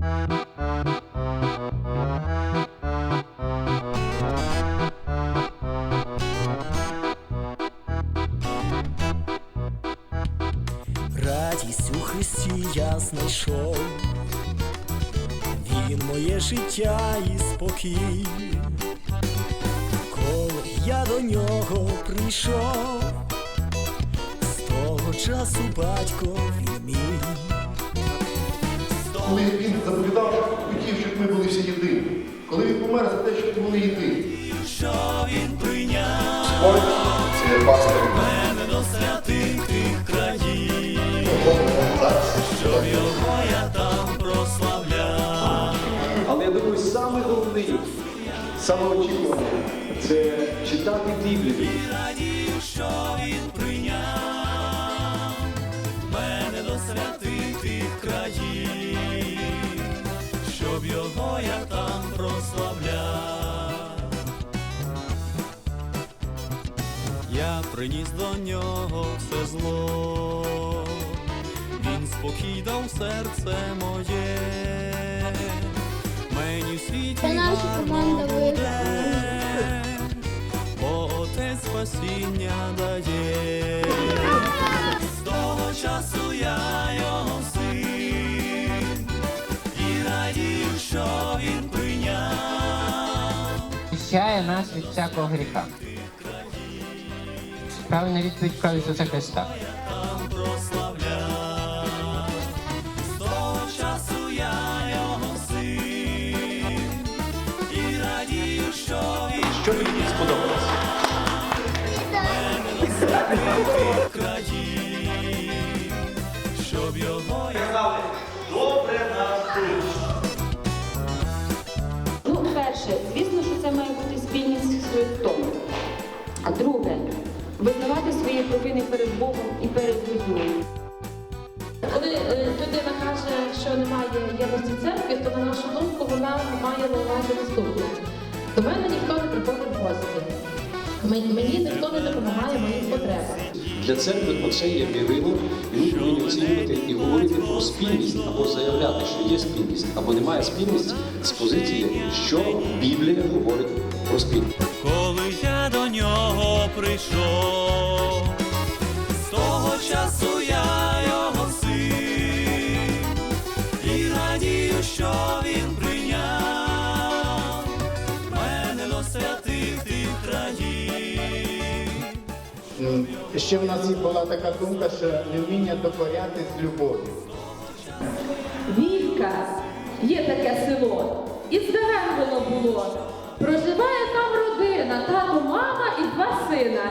Радість у Христі я знайшов, Він моє життя і спокій, коли я до нього прийшов, з того часу батько він мій. Коли він заповідав, що хотів, щоб ми були всі єдині. Коли він помер за те, щоб ми були єдині. Що він прийняв Господь це пастир. мене до святих тих країн, щоб його я там прославляв. Але я думаю, саме головне, саме очікуване це читати Біблію. Прославляв. Я приніс до нього все зло, він спокій дав серце моє, мені в світі гарно буде, бо отець спасіння дає. З того часу я Очищає нас від всякого гріха. Правильна відповідь про Ісуса Христа. там прославляв. З Христом. А друге, визнавати свої провини перед Богом і перед людьми. Коли е, людина каже, що немає єдності церкви, то на нашу думку вона має на увазі наступне. До мене ніхто не приходить в гості. Мені ніхто не допомагає моїм потребам. Для церкви оце є мірило, і ми повинні оцінювати і говорити про спільність, або заявляти, що є спільність, або немає спільності з позиції, що Біблія говорить про спільність. коли я до нього прийшов, з того часу я його син, і радію, що він прийняв мене до святих тих країн. М, Ще в нас була така думка, що невміння докоряти з любов'ю. Вілька, є таке село, і здарем воно було. Проживає там родина, тато, мама і два сина.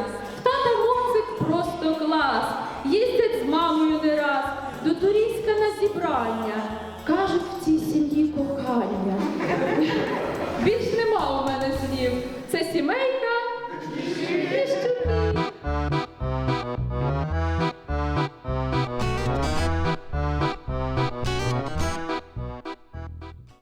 Тата моцик просто клас. Їздять з мамою не раз до Турійська на зібрання. Кажуть, в цій сім'ї кохання. Більш нема у мене слів. Це сімейне